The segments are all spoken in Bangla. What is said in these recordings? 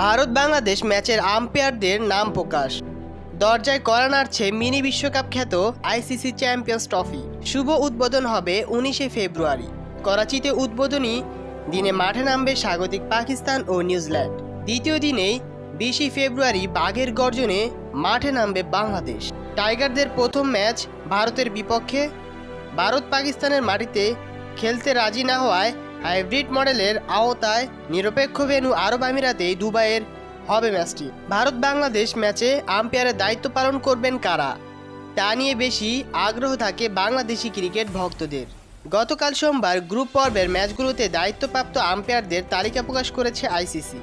ভারত বাংলাদেশ ম্যাচের আম্পায়ারদের নাম প্রকাশ। দরজায় করা নাড়ছে মিনি বিশ্বকাপ খ্যাত আইসিসি চ্যাম্পিয়ন্স ট্রফি। শুভ উদ্বোধন হবে উনিশে ফেব্রুয়ারি। করাচিতে উদ্বোধনী দিনে মাঠে নামবে স্বাগতিক পাকিস্তান ও নিউজিল্যান্ড। দ্বিতীয় দিনেই বিশে ফেব্রুয়ারি বাঘের গর্জনে মাঠে নামবে বাংলাদেশ। টাইগারদের প্রথম ম্যাচ ভারতের বিপক্ষে। ভারত পাকিস্তানের মাটিতে খেলতে রাজি না হওয়ায় হাইব্রিড মডেলের আওতায় নিরপেক্ষ ভেনু আরব আমিরাতেই দুবাইয়ের হবে ম্যাচটি। ভারত বাংলাদেশ ম্যাচে আম্পায়ারের দায়িত্ব পালন করবেন কারা? তা নিয়ে বেশি আগ্রহ থাকে বাংলাদেশি ক্রিকেট ভক্তদের। গতকাল সোমবার গ্রুপ পর্বের ম্যাচগুলোতে দায়িত্বপ্রাপ্ত আম্পায়ারদের তালিকা প্রকাশ করেছে আইসিসি।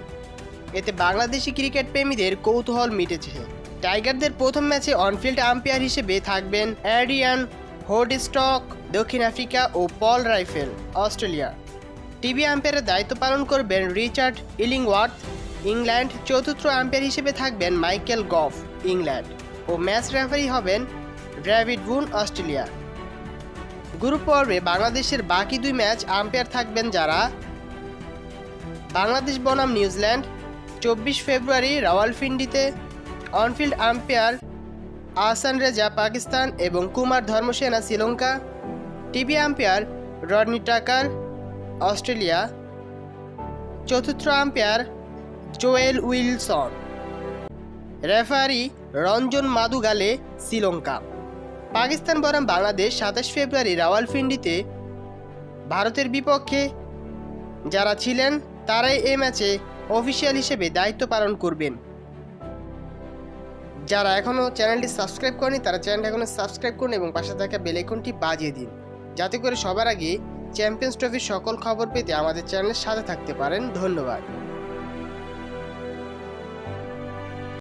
এতে বাংলাদেশি ক্রিকেট প্রেমীদের কৌতূহল মিটেছে। টাইগারদের প্রথম ম্যাচে অনফিল্ড আম্পায়ার হিসেবে থাকবেন অ্যাডিয়ান হোডস্টক, দক্ষিণ আফ্রিকা ও পল রাইফেল, অস্ট্রেলিয়া। টিভি আম্পায়ারের দায়িত্ব পালন করবেন রিচার্ড ইলিংওয়ার্থ। ইংল্যান্ড চতুর্থ আম্পায়ার হিসেবে থাকবেন মাইকেল গফ, ইংল্যান্ড। ও ম্যাচ রেফারি হবেন ড্রাভিড বুন, অস্ট্রেলিয়া। গ্রুপ পর্বে বাংলাদেশের বাকি দুই ম্যাচ আম্পায়ার থাকবেন যারা? বাংলাদেশ বনাম নিউজিল্যান্ড, চব্বিশ ফেব্রুয়ারি রাওয়ালফিন্ডিতে on field umpire Ahsan Raza Pakistan এবং Kumar Dharmasena Sri Lanka. TV umpire Rodney Tucker Australia. চতুর্থ umpire Joel Wilson. Referee Ranjan Madugalle Sri Lanka. Pakistan বনাম বাংলাদেশ সাতাশ ফেব্রুয়ারি রাওয়ালপিন্ডিতে ভারতের বিপক্ষে যারা ছিলেন, তারাই এই ম্যাচে অফিসিয়াল হিসেবে দায়িত্ব পালন করবেন। যারা এখনও চ্যানেলটি সাবস্ক্রাইব করেনি তারা চ্যানেলটি এখনও সাবস্ক্রাইব করুন এবং পাশে থাকা বেল আইকনটি বাজিয়ে দিন। যাতে করে সবার আগে চ্যাম্পিয়ন্স ট্রফির সকল খবর পেতে আমাদের চ্যানেলের সাথে থাকতে পারেন। ধন্যবাদ।